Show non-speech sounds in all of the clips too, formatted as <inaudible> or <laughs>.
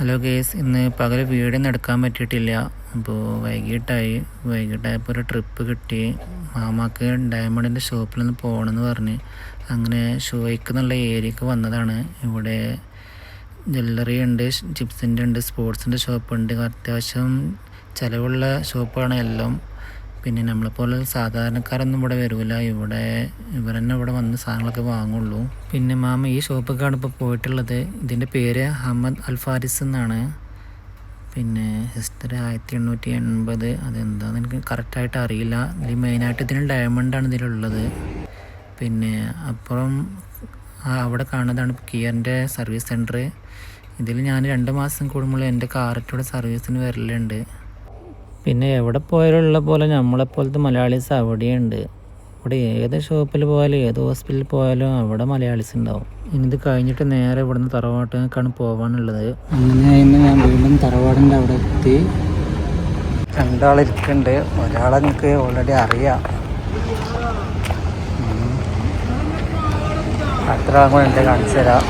Hello case ഇന്ന് പകൽ വീടൊന്നും എടുക്കാൻ പറ്റിയിട്ടില്ല. അപ്പോൾ വൈകിട്ടായി. വൈകിട്ടായപ്പോൾ ഒരു ട്രിപ്പ് കിട്ടി. മാമാക്ക് ഡയമണ്ടിന്റെ ഷോപ്പിൽ നിന്ന് പോകണമെന്ന് പറഞ്ഞ്. അങ്ങനെ ഷോയ്ക്ക് എന്നുള്ള ഏരിയക്ക് വന്നതാണ്. ഇവിടെ ജ്വല്ലറി ഉണ്ട് ചിപ്സിന്റെ ഉണ്ട് സ്പോർട്സിന്റെ ഷോപ്പുണ്ട് അത്യാവശ്യം ചിലവുള്ള ഷോപ്പാണ് എല്ലാം. പിന്നെ നമ്മളെപ്പോലെ സാധാരണക്കാരൊന്നും ഇവിടെ വരില്ല ഇവിടെ ഇവർ തന്നെ ഇവിടെ വന്ന് സാധനങ്ങളൊക്കെ വാങ്ങുള്ളൂ. പിന്നെ മാമ ഈ ഷോപ്പൊക്കെയാണ് ഇപ്പോൾ പോയിട്ടുള്ളത്. ഇതിന്റെ പേര് അഹമ്മദ് അൽഫാരിസ് എന്നാണ്. പിന്നെ ഹിസ്റ്ററി ആയിരത്തി എണ്ണൂറ്റി എൺപത് അതെന്താന്ന് എനിക്ക് കറക്റ്റായിട്ട് അറിയില്ല. ഇതിൽ മെയിനായിട്ട് ഇതിന് ഡയമണ്ടാണ് ഇതിലുള്ളത്. പിന്നെ അപ്പുറം അവിടെ കാണുന്നതാണ് കിയറിന്റെ സർവീസ് സെന്റർ ഇതിൽ ഞാൻ രണ്ട് മാസം കൂടുമ്പോൾ എന്റെ കാറിന്റെ സർവീസിന് വരലുണ്ട്. പിന്നെ എവിടെ പോയാലുള്ള പോലെ നമ്മളെപ്പോലത്തെ മലയാളീസ് അവിടെയുണ്ട്. ഇവിടെ ഏത് ഷോപ്പിൽ പോയാലും ഏത് ഹോസ്പിറ്റലിൽ പോയാലും അവിടെ മലയാളീസ് ഉണ്ടാവും. ഇനി ഇത് കഴിഞ്ഞിട്ട് നേരെ ഇവിടുന്ന് തറവാട്ടിലേക്കാണ് പോകാനുള്ളത് അങ്ങനെ ഞാൻ വീണ്ടും തറവാടിന്റെ അവിടെ എത്തി. രണ്ടാളിരിക്കുന്നുണ്ട്. ഒരാളെ നിങ്ങൾക്ക് ഓൾറെഡി അറിയാം. അത്ര കൂടെ എന്റെ കാണിച്ചു തരാം.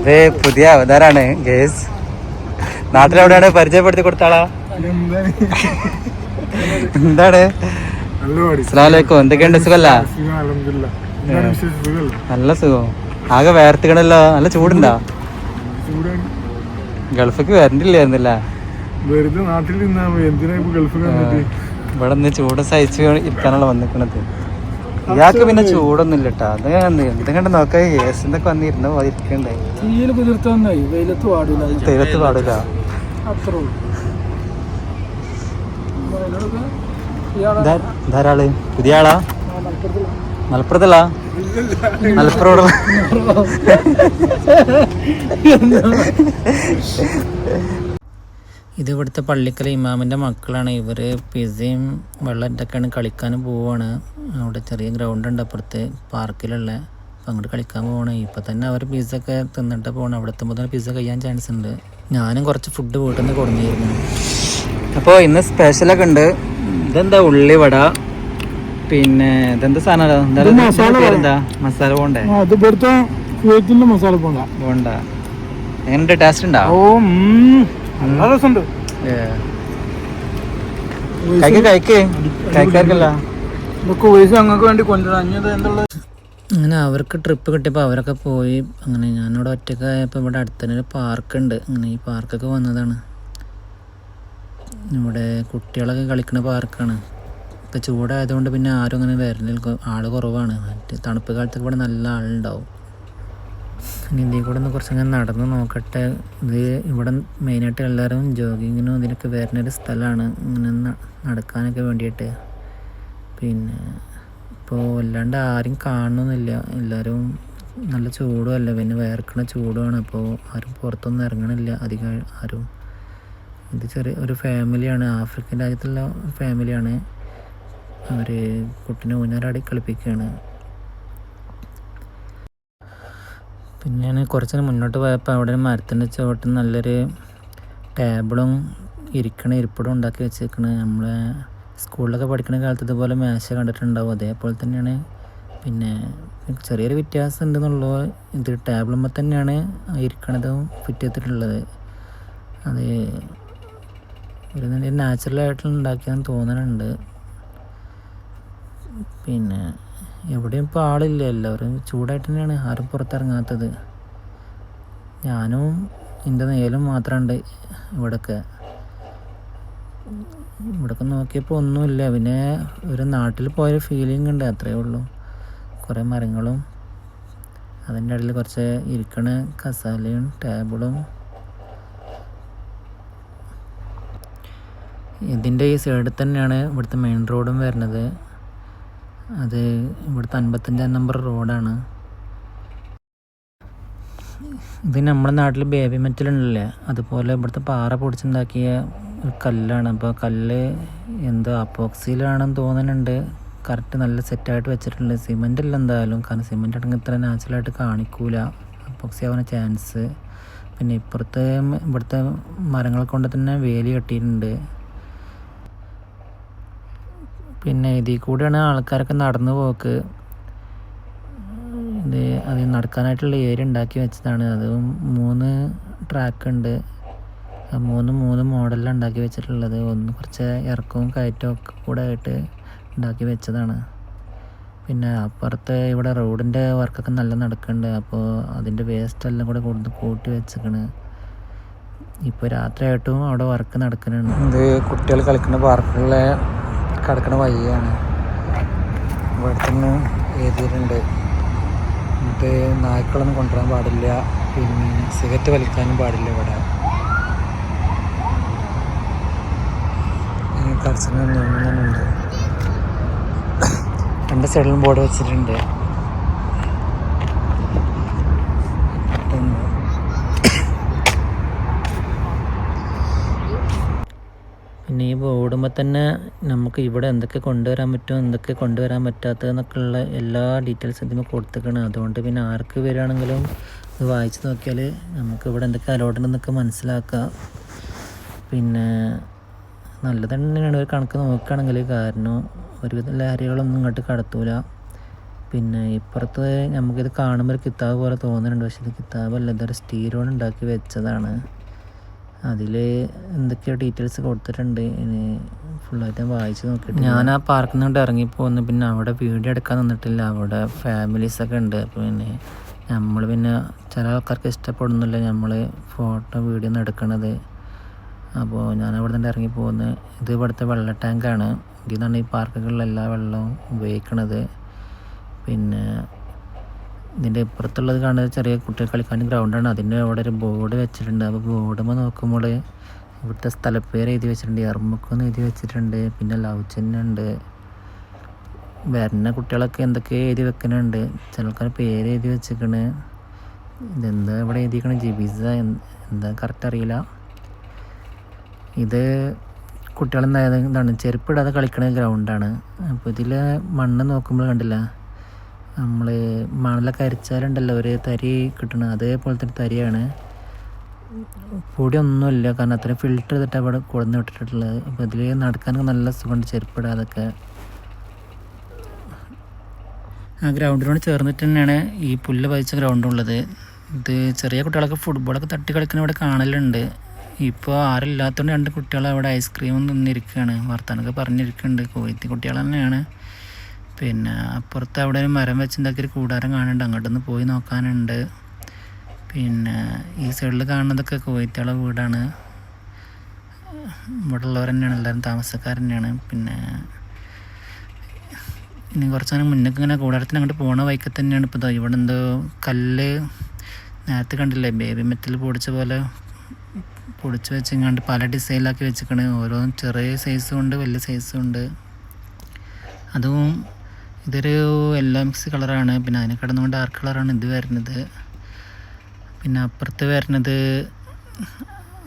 ഇത് പുതിയ അവതാരാണ് ഗേസ്. നാട്ടിലെവിടെയാണ് പരിചയപ്പെടുത്തി കൊടുത്താളാ എന്താണ്? അസ്സലാമലൈക്കും. എന്തൊക്കെയുണ്ട് സുഖല്ല? നല്ല സുഖം. ആകെ വേർത്തിക്കണല്ലോ. നല്ല ചൂടുണ്ടാ? ഗൾഫിക്ക് വരണ്ടില്ലായിരുന്നില്ല? വെറുതെ നാട്ടിൽ നിന്നാ എന്തിനാ വന്നിട്ട് ഇവിടെ നിന്ന് ചൂട് സഹിച്ച് ഇരിക്കാനുള്ള വന്നിക്കണത്. ഇയാൾക്ക് പിന്നെ ചൂടൊന്നും ഇല്ല കേട്ടോ അത് എന്തെങ്കിലും നോക്കാൻ നോക്കാം. കേസിന്നൊക്കെ വന്നിരുന്നു ഇരിക്കണ്ടേ. തീയിൽ കുതിർത്തായി വെയിലത്ത് പാടില്ല തീരത്ത് പാടില്ല അത്ര ഇതാ- ഇതാരാൾ പുതിയ ആളാ? മലപ്പുറത്തുള്ള മലപ്പുറം <laughs> ഇത് ഇവിടുത്തെ പള്ളിക്കല ഇമാമിന്റെ മക്കളാണ്. ഇവർ പിസയും വെള്ളമൊക്കെയാണ് കളിക്കാൻ പോവാണ്. അവിടെ ചെറിയ ഗ്രൗണ്ട് ഉണ്ട് അപ്പുറത്ത് പാർക്കിലുള്ള. അപ്പം അങ്ങോട്ട് കളിക്കാൻ പോവാണ്. ഇപ്പം തന്നെ അവർ പിസ ഒക്കെ തിന്നിട്ട് പോകണം അവിടെ എത്തുമ്പോൾ തന്നെ പിസ്സ കഴിയാൻ ചാൻസ് ഉണ്ട്. ഞാനും കുറച്ച് ഫുഡ് വീട്ടിൽ നിന്ന് കൊടുന്നിരുന്നു. അപ്പോൾ ഇന്ന് സ്പെഷ്യലൊക്കെ ഉണ്ട്. ഇതെന്താ ഉള്ളിവട പിന്നെ ഇതെന്താ സാധനം എന്താ മസാല പോണ്ടേ? മസാല പോണ്ട. എങ്ങനെയുണ്ട്? ടേസ്റ്റ് ഉണ്ടോ? ഓ നല്ല രസമുണ്ട്. കഴിക്ക് കഴിക്ക്. കഴിക്കാർക്കല്ല. കുവൈസ് ഞങ്ങൾക്ക് വേണ്ടി കൊണ്ടുവരാം. അഞ്ഞത് എന്തുള്ളത് അങ്ങനെ അവർക്ക് ട്രിപ്പ് കിട്ടിയപ്പോൾ അവരൊക്കെ പോയി. അങ്ങനെ ഞാനിവിടെ ഒറ്റക്കായപ്പോൾ ഇവിടെ അടുത്ത് തന്നെ ഒരു പാർക്കുണ്ട് അങ്ങനെ ഈ പാർക്കൊക്കെ വന്നതാണ്. ഇവിടെ കുട്ടികളൊക്കെ കളിക്കുന്ന പാർക്കാണ് ഇപ്പം ചൂടായതുകൊണ്ട് പിന്നെ ആരും അങ്ങനെ വരലിൽ ആൾ കുറവാണ്. മറ്റേ തണുപ്പ് കാലത്തൊക്കെ ഇവിടെ നല്ല ആളുണ്ടാവും. ഇതിൽ കൂടെ ഒന്ന് കുറച്ചങ്ങനെ നടന്ന് നോക്കട്ടെ. ഇത് ഇവിടെ മെയിനായിട്ട് എല്ലാവരും ജോഗിങ്ങിനും ഇതിനൊക്കെ വരുന്നൊരു സ്ഥലമാണ്. ഇങ്ങനെ നടക്കാനൊക്കെ വേണ്ടിയിട്ട്. പിന്നെ ഇപ്പോൾ അല്ലാണ്ട് ആരും കാണണമെന്നില്ല എല്ലാവരും നല്ല ചൂടുമല്ല? പിന്നെ വേർക്കണ ചൂടുമാണ് അപ്പോൾ ആരും പുറത്തൊന്നും ഇറങ്ങണില്ല അധികം ആരും. ഇത് ചെറിയ ഒരു ഫാമിലിയാണ്. ആഫ്രിക്കൻ രാജ്യത്തുള്ള ഫാമിലിയാണ്. അവർ കുട്ടീനെ ഊഞ്ഞാലാടി കളിപ്പിക്കുകയാണ്. പിന്നെ ഞാൻ കുറച്ച് മുന്നോട്ട് പോയപ്പോൾ അവിടെ ഒരു മരത്തിന്റെ ചുവട്ടിൽ നല്ലൊരു ടേബിളും ഇരിക്കണ ഇരിപ്പിടം ഉണ്ടാക്കി വെച്ചേക്കണ് നമ്മളെ സ്കൂളിലൊക്കെ പഠിക്കുന്ന കാലത്ത് ഇതുപോലെ മേശ കണ്ടിട്ടുണ്ടാവും. അതേപോലെ തന്നെയാണ് പിന്നെ ചെറിയൊരു വ്യത്യാസം ഉണ്ടെന്നുള്ളൂ ഇത് ടേബിളുമ്പോൾ തന്നെയാണ് ഇരിക്കണതും ഫിറ്റ് ചെയ്തിട്ടുള്ളത്. അത് ഒരു നല്ല നാച്ചുറലായിട്ട് ഉണ്ടാക്കിയെന്ന് തോന്നുന്നുണ്ട് പിന്നെ എവിടെയും ഇപ്പോൾ ആളില്ല എല്ലാവരും ചൂടായിട്ട് തന്നെയാണ് ആരും പുറത്തിറങ്ങാത്തത്. ഞാനും എന്റെ നേലും മാത്രമുണ്ട് ഇവിടൊക്കെ. ഇവിടൊക്കെ നോക്കിയപ്പോൾ ഒന്നുമില്ല പിന്നെ ഒരു നാട്ടിൽ പോയ ഫീലിംഗ് ഉണ്ട് അത്രയേ ഉള്ളൂ. കുറേ മരങ്ങളും അതിന്റെ ഇടയിൽ കുറച്ച് ഇരിക്കണ കസാലയും ടേബിളും. ഇതിന്റെ ഈ സൈഡിൽ തന്നെയാണ് ഇവിടുത്തെ മെയിൻ റോഡും വരുന്നത്. അത് ഇവിടുത്തെ അൻപത്തഞ്ചാം നമ്പർ റോഡാണ് ഇത് നമ്മുടെ നാട്ടിൽ ബേബി മെറ്റലുണ്ടല്ലേ അതുപോലെ ഇവിടുത്തെ പാറ പൊടിച്ചുണ്ടാക്കിയ ഒരു കല്ലാണ്. അപ്പോൾ കല്ല് എന്തോ അപ്പോക്സിയിലാണെന്ന് തോന്നുന്നുണ്ട്. കറക്റ്റ് നല്ല സെറ്റായിട്ട് വെച്ചിട്ടുണ്ട്. സിമെന്റ് അല്ല എന്തായാലും. കാരണം സിമെന്റ് അടങ്ങി ഇത്ര നാച്ചുറലായിട്ട് കാണിക്കൂല. അപ്പോക്സി ആവാൻ ചാൻസ് പിന്നെ ഇപ്പുറത്തെ ഇവിടുത്തെ മരങ്ങൾ കൊണ്ട് തന്നെ വേലി കെട്ടിയിട്ടുണ്ട്. പിന്നെ ഇതിൽ കൂടെയാണ് ആൾക്കാരൊക്കെ നടന്നു പോക്ക്. ഇത് അത് നടക്കാനായിട്ടുള്ള ഏരിയ ഉണ്ടാക്കി വെച്ചതാണ്. അത് മൂന്ന് ട്രാക്ക് ഉണ്ട്. മൂന്ന് മൂന്ന് മോഡലിലാണ് ഉണ്ടാക്കി വെച്ചിട്ടുള്ളത്. ഒന്ന് കുറച്ച് ഇറക്കവും കയറ്റവും ഒക്കെ കൂടെ ആയിട്ട് ഉണ്ടാക്കി വെച്ചതാണ്. പിന്നെ അപ്പുറത്ത് ഇവിടെ റോഡിന്റെ വർക്കൊക്കെ നല്ല നടക്കുന്നുണ്ട്. അപ്പോൾ അതിന്റെ വേസ്റ്റ് എല്ലാം കൂടെ കൊടുത്ത് കൂട്ടി വെച്ചേക്കണ്. ഇപ്പോൾ രാത്രിയായിട്ടും അവിടെ വർക്ക് നടക്കുന്നുണ്ട് ഇത് കുട്ടികൾ കളിക്കുന്ന പാർക്കുകളിലെ കിടക്കുന്ന വഴിയാണ്. ഇവിടെ എഴുതിയിട്ടുണ്ട്. എന്നിട്ട് നായ്ക്കളൊന്നും കൊണ്ടുവരാൻ പാടില്ല. പിന്നെ സിഗരറ്റ് വലിക്കാനും പാടില്ല ഇവിടെ. കർശന നിയമങ്ങളുണ്ട് രണ്ട് സൈഡിലും ബോർഡ് വെച്ചിട്ടുണ്ട്. പിന്നെ ഈ ബോർഡുമ്പോൾ തന്നെ നമുക്ക് ഇവിടെ എന്തൊക്കെ കൊണ്ടുവരാൻ പറ്റും എന്തൊക്കെ കൊണ്ടുവരാൻ പറ്റാത്തതെന്നൊക്കെയുള്ള എല്ലാ ഡീറ്റെയിൽസും ഇതിന് കൊടുത്തേക്കണം അതുകൊണ്ട് പിന്നെ ആർക്ക് വരികയാണെങ്കിലും ഇത് വായിച്ച് നോക്കിയാൽ നമുക്ക് ഇവിടെ എന്തൊക്കെ അലോട്ട് ഉണ്ടെന്നൊക്കെ മനസ്സിലാക്കാം. പിന്നെ നല്ലത് തന്നെയാണ് ഒരു കണക്ക് നോക്കുകയാണെങ്കിൽ കാരണം ഒരുവിധ ലഹരികളൊന്നും ഇങ്ങോട്ട് കടത്തൂല. പിന്നെ ഇപ്പുറത്ത് നമുക്കിത് കാണുമ്പോൾ ഒരു കിതാബ് പോലെ തോന്നുന്നുണ്ട്. പക്ഷേ ഇത് കിതാബല്ല ഇതൊരു സ്റ്റീരോൺ ഉണ്ടാക്കി വെച്ചതാണ്. അതിൽ എന്തൊക്കെയോ ഡീറ്റെയിൽസ് കൊടുത്തിട്ടുണ്ട്. ഫുള്ളായിട്ട് ഞാൻ വായിച്ച് നോക്കിയിട്ട് ഞാൻ ആ പാർക്കിൽ നിന്നിട്ട് ഇറങ്ങിപ്പോന്ന് പിന്നെ അവിടെ വീഡിയോ എടുക്കാൻ നിന്നിട്ടില്ല. അവിടെ ഫാമിലീസൊക്കെ ഉണ്ട്. അപ്പോൾ പിന്നെ നമ്മൾ പിന്നെ ചില ആൾക്കാർക്ക് ഇഷ്ടപ്പെടുന്നില്ല നമ്മൾ ഫോട്ടോ വീഡിയോ ഒന്നും എടുക്കണത്. അപ്പോൾ ഞാൻ അവിടെ നിന്ന് ഇറങ്ങി പോകുന്നത് ഇത് ഇവിടുത്തെ വെള്ള ടാങ്കാണ് ഇതിൽ നിന്നാണ് ഈ പാർക്കുകളിൽ എല്ലാ വെള്ളവും ഉപയോഗിക്കണത്. പിന്നെ ഇതിന്റെ ഇപ്പുറത്തുള്ളത് കാണുന്നത് ചെറിയ കുട്ടികൾ കളിക്കാൻ ഗ്രൗണ്ടാണ് അതിന്റെ അവിടെ ഒരു ബോർഡ് വെച്ചിട്ടുണ്ട്. അപ്പോൾ ബോർഡ് നോക്കുമ്പോൾ ഇവിടുത്തെ സ്ഥലപ്പേര് എഴുതി വെച്ചിട്ടുണ്ട്. എർമുക്കെന്ന് എഴുതി വെച്ചിട്ടുണ്ട്. പിന്നെ ലവ് ചിഹ്നമുണ്ട് വരുന്ന കുട്ടികളൊക്കെ എന്തൊക്കെ എഴുതി വെക്കുന്നുണ്ട്. ചിലക്കാർ പേര് എഴുതി വെച്ചിരിക്കണ്. ഇതെന്താ ഇവിടെ എഴുതിക്കണ ജിബിസ എന്താ കറക്റ്റ് അറിയില്ല. ഇത് കുട്ടികൾ എന്താണ് ചെരുപ്പിടാതെ കളിക്കുന്ന ഗ്രൗണ്ടാണ് അപ്പോൾ ഇതിൽ മണ്ണ് നോക്കുമ്പോൾ കണ്ടില്ല? നമ്മൾ മണലൊക്കെ അരിച്ചാലുണ്ടല്ലോ ഒരു തരി കിട്ടണം അതേപോലത്തെ ഒരു തരിയാണ്. പൊടിയൊന്നുമില്ല. കാരണം അത്രയും ഫിൽറ്റർ ചെയ്തിട്ട് അവിടെ കൊടുന്ന് വിട്ടിട്ടുള്ളത്. അപ്പോൾ ഇതിൽ നടക്കാനൊക്കെ നല്ല സുഖമുണ്ട് ചെരുപ്പിടാതൊക്കെ. ആ ഗ്രൗണ്ടിനോട് ചേർന്നിട്ട് തന്നെയാണ് ഈ പുല്ല് പതിച്ച ഗ്രൗണ്ട് ഉള്ളത് ഇത് ചെറിയ കുട്ടികളൊക്കെ ഫുട്ബോളൊക്കെ തട്ടി കളിക്കുന്ന ഇവിടെ കാണലുണ്ട്. ഇപ്പോൾ ആരില്ലാത്തതുകൊണ്ട് രണ്ട് കുട്ടികൾ അവിടെ ഐസ്ക്രീം നിന്നിരിക്കുകയാണ് വർത്താനൊക്കെ പറഞ്ഞിരിക്കുന്നുണ്ട് കോഴിത്തി കുട്ടികൾ തന്നെയാണ്. പിന്നെ അപ്പുറത്ത് അവിടെ ഒരു മരം വെച്ചുണ്ടാക്കിയ ഒരു കൂടാരം കാണുന്നുണ്ട്. അങ്ങോട്ടൊന്ന് പോയി നോക്കാനുണ്ട്. പിന്നെ ഈ സൈഡിൽ കാണുന്നതൊക്കെ കോയിത്തള വീടാണ്. ഇവിടെ ഉള്ളവർ തന്നെയാണ് എല്ലാവരും താമസക്കാർ തന്നെയാണ്. പിന്നെ ഇനി കുറച്ച് നേരം മുന്നേക്ക് ഇങ്ങനെ കൂടാരത്തിന് അങ്ങോട്ട് പോണ വൈക്കൽ തന്നെയാണ് ഇപ്പോൾ ഇവിടെ എന്തോ കല്ല് നേരത്തെ കണ്ടില്ലേ? ബേബി മെറ്റൽ പൊടിച്ച പോലെ പൊടിച്ച് വെച്ചിങ്ങാണ്ട് പല ഡിസൈനിലാക്കി വെച്ചിക്കണ്. ഓരോ ചെറിയ സൈസും ഉണ്ട് വലിയ സൈസും ഉണ്ട്. അതും ഇതൊരു യെല്ലോ മിക്സ് കളറാണ് പിന്നെ അതിനെ കിടന്നുകൊണ്ട് ഡാർക്ക് കളറാണ് ഇത് വരുന്നത്. പിന്നെ അപ്പുറത്ത് വരുന്നത്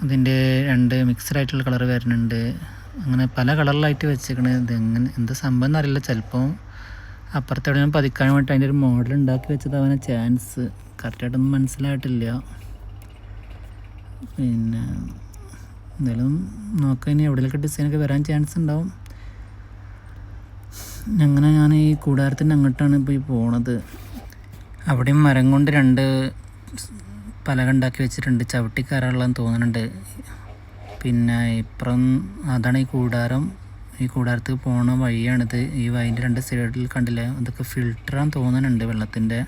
അതിന്റെ രണ്ട് മിക്സ്ഡ് ആയിട്ടുള്ള കളർ വരുന്നുണ്ട്. അങ്ങനെ പല കളറിലായിട്ട് വെച്ചേക്കണത് ഇത് എങ്ങനെ എന്ത് സംഭവം എന്നറിയില്ല. ചിലപ്പോൾ അപ്പുറത്ത് എവിടെയും പതിക്കാൻ വേണ്ടി അതിന്റെ ഒരു മോഡൽ ഉണ്ടാക്കി വെച്ചതാവാൻ ചാൻസ് കറക്റ്റായിട്ടൊന്നും മനസ്സിലായിട്ടില്ല. പിന്നെ എന്തായാലും നോക്കാൻ എവിടെയൊക്കെ ഡിസൈനൊക്കെ വരാൻ ചാൻസ് ഉണ്ടാവും. അങ്ങനെ ഞാൻ ഈ കൂടാരത്തിന്റെ അങ്ങോട്ടാണ് ഇപ്പോൾ ഈ പോണത്. അവിടെയും മരം കൊണ്ട് രണ്ട് പലക ഉണ്ടാക്കി വെച്ചിട്ടുണ്ട്. ചവിട്ടി കയറാനുള്ളതെന്ന് തോന്നുന്നുണ്ട്. പിന്നെ ഇപ്പുറം അതാണ് ഈ കൂടാരം. ഈ കൂടാരത്തിൽ പോണ വഴിയാണിത്. ഈ വഴിന്റെ രണ്ട് സൈഡിൽ കണ്ടില്ലേ? അതൊക്കെ ഫിൽറ്ററാന്ന് തോന്നുന്നുണ്ട് വെള്ളത്തിന്റെ.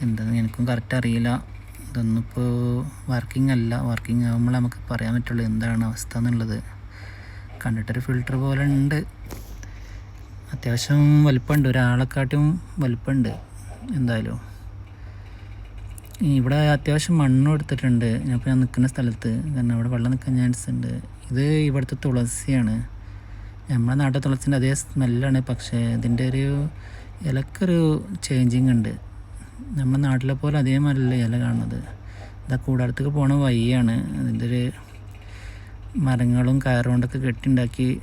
എന്താണെന്ന് എനിക്കും കറക്റ്റ് അറിയില്ല. ഇതൊന്നും ഇപ്പോൾ വർക്കിംഗ് അല്ല. വർക്കിംഗ് ആകുമ്പോൾ നമുക്ക് പറയാൻ പറ്റുള്ളൂ എന്താണ് അവസ്ഥ എന്നുള്ളത്. കണ്ടിട്ടൊരു ഫിൽറ്റർ പോലെ ഉണ്ട്. അത്യാവശ്യം വലിപ്പമുണ്ട്. ഒരാളെക്കാട്ടും വലിപ്പമുണ്ട് എന്തായാലും. ഇവിടെ അത്യാവശ്യം മണ്ണും എടുത്തിട്ടുണ്ട്. ഞാൻ ഞാൻ നിൽക്കുന്ന സ്ഥലത്ത്. കാരണം അവിടെ വെള്ളം നിൽക്കാൻ ചാൻസ് ഉണ്ട്. ഇത് ഇവിടുത്തെ തുളസിയാണ്. നമ്മുടെ നാട്ടിൽ തുളസിന്റെ അതേ സ്മെല്ലാണ്. പക്ഷേ ഇതിന്റെ ഒരു ഇലക്കൊരു ചേഞ്ചിങ് ഉണ്ട്. നമ്മുടെ നാട്ടിലെ പോലെ അതേമാതിരിയല്ല ഇല കാണുന്നത്. ഇതാ കൂടാരത്തേക്ക് പോണ വഴിയാണ്. അതിന്റെ ഒരു മരങ്ങളും കയറുകൊണ്ടൊക്കെ കെട്ടിണ്ടാക്കി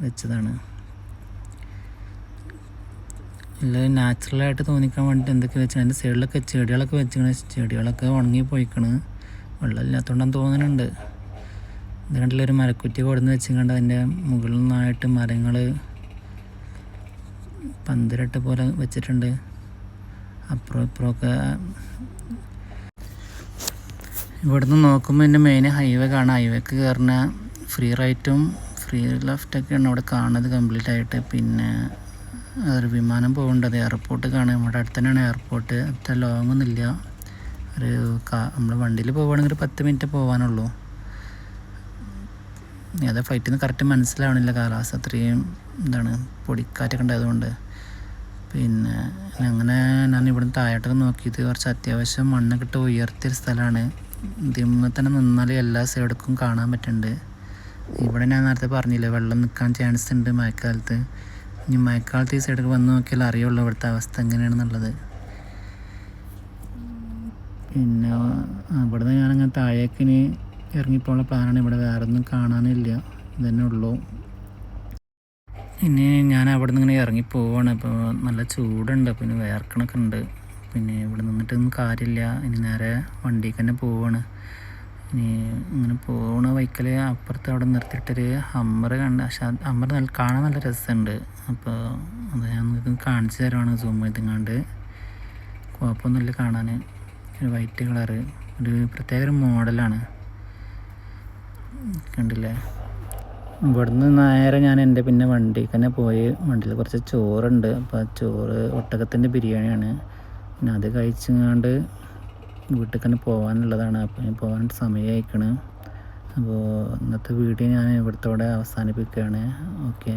വെച്ചതാണ്. എല്ലാം നാച്ചുറലായിട്ട് തോന്നിക്കാൻ വേണ്ടിയിട്ട് എന്തൊക്കെ വെച്ചാൽ അതിന്റെ സൈഡിലൊക്കെ ചെടികളൊക്കെ വെച്ചിരിക്കണ ചെടികളൊക്കെ ഉണങ്ങി പോയിക്കണ്. വെള്ളം ഇല്ലാത്തതുകൊണ്ടെന്ന് തോന്നുന്നുണ്ട് ഇത് കണ്ടില്ല ഒരു മരക്കുറ്റി കൊടുന്ന് വെച്ചിങ്ങണ്ട് അതിന്റെ മുകളിൽ നിന്നായിട്ട് മരങ്ങൾ പന്തിരട്ട് പോലെ വെച്ചിട്ടുണ്ട്. അപ്പുറം ഇപ്പുറമൊക്കെ ഇവിടുന്ന് നോക്കുമ്പോൾ എന്റെ മെയിൻ ഹൈവേ കാണാം. ഹൈവേക്ക് കയറുന്ന ഫ്രീ റൈറ്റും ഫ്രീ ലെഫ്റ്റൊക്കെയാണ് അവിടെ കാണുന്നത് കംപ്ലീറ്റ് ആയിട്ട്. പിന്നെ ഒരു വിമാനം പോകേണ്ടത് എയർപോർട്ട് കാണുക. നമ്മുടെ അടുത്ത് തന്നെയാണ് എയർപോർട്ട് അത്ര ലോങ് ഒന്നുമില്ല ഒരു കാ നമ്മൾ വണ്ടിയിൽ പോവുകയാണെങ്കിൽ ഒരു പത്ത് മിനിറ്റ് പോകാനുള്ളൂ അത് ഫ്ലൈറ്റിൽ നിന്ന് കറക്റ്റ് മനസ്സിലാവണില്ല. കാലാവസ്ഥ അത്രയും എന്താണ് പൊടിക്കാറ്റൊക്കെ ഉണ്ടായതുകൊണ്ട്. പിന്നെ അങ്ങനെ ഞാൻ ഇവിടുന്ന് താഴോട്ടൊക്കെ നോക്കിയത് കുറച്ച് അത്യാവശ്യം മണ്ണൊക്കെ ഇട്ട് ഉയർത്തിയൊരു സ്ഥലമാണ്. ഇതിമ്മ തന്നെ നിന്നാൽ എല്ലാ സൈഡക്കും കാണാൻ പറ്റുന്നുണ്ട് ഇവിടെ ഞാൻ നേരത്തെ പറഞ്ഞില്ലേ വെള്ളം നിൽക്കാൻ ചാൻസ് ഉണ്ട് മഴക്കാലത്ത്. ഇനി മഴക്കാലത്ത് ഈ സൈഡൊക്കെ വന്ന് നോക്കിയാൽ അറിയുള്ളൂ ഇവിടുത്തെ അവസ്ഥ എങ്ങനെയാണെന്നുള്ളത്. പിന്നെ ഇവിടുന്ന് ഞാനങ്ങനെ താഴേക്കിന് ഇറങ്ങിപ്പോകാനുള്ള പ്ലാനാണ് ഇവിടെ വേറെ ഒന്നും കാണാനില്ല. ഇതന്നെ ഉള്ളൂ. ഇനി ഞാൻ അവിടെ നിന്ന് ഇങ്ങനെ ഇറങ്ങി പോവാണ് അപ്പോൾ നല്ല ചൂടുണ്ട്. പിന്നെ വേർക്കണൊക്കെ ഉണ്ട്. പിന്നെ ഇവിടെ നിന്നിട്ടൊന്നും കാര്യമില്ല. ഇനി നേരെ വണ്ടിക്ക് തന്നെ പോവാണ്. ഇങ്ങനെ പോണ വൈക്കൽ അപ്പുറത്ത് അവിടെ നിർത്തിയിട്ടൊരു ഹമ്മർ കണ്ട്. പക്ഷെ അത് ഹമ്മർ നല്ല കാണാൻ നല്ല രസമുണ്ട്. അപ്പോൾ അത് ഞാൻ കാണിച്ചു തരുവാണ് സൂം ചെയ്തെങ്ങാണ്ട്. കുഴപ്പമൊന്നുമില്ല കാണാൻ ഒരു വൈറ്റ് കളറ്. ഒരു പ്രത്യേക ഒരു മോഡലാണ്. കണ്ടില്ലേ? ഇവിടുന്ന് നേരെ ഞാൻ എന്റെ പിന്നെ വണ്ടി തന്നെ പോയി. വണ്ടിയിൽ കുറച്ച് ചോറുണ്ട്. അപ്പോൾ ചോറ് ഒട്ടകത്തിന്റെ ബിരിയാണിയാണ്. പിന്നെ അത് കഴിച്ചങ്ങാണ്ട് വീട്ടിൽ തന്നെ പോകാനുള്ളതാണ് അപ്പോൾ ഞാൻ പോകാൻ സമയമായിക്കണ് അപ്പോൾ ഇന്നത്തെ വീഡിയോ ഞാൻ ഇവിടുത്തോടെ അവസാനിപ്പിക്കുകയാണ്. ഓക്കെ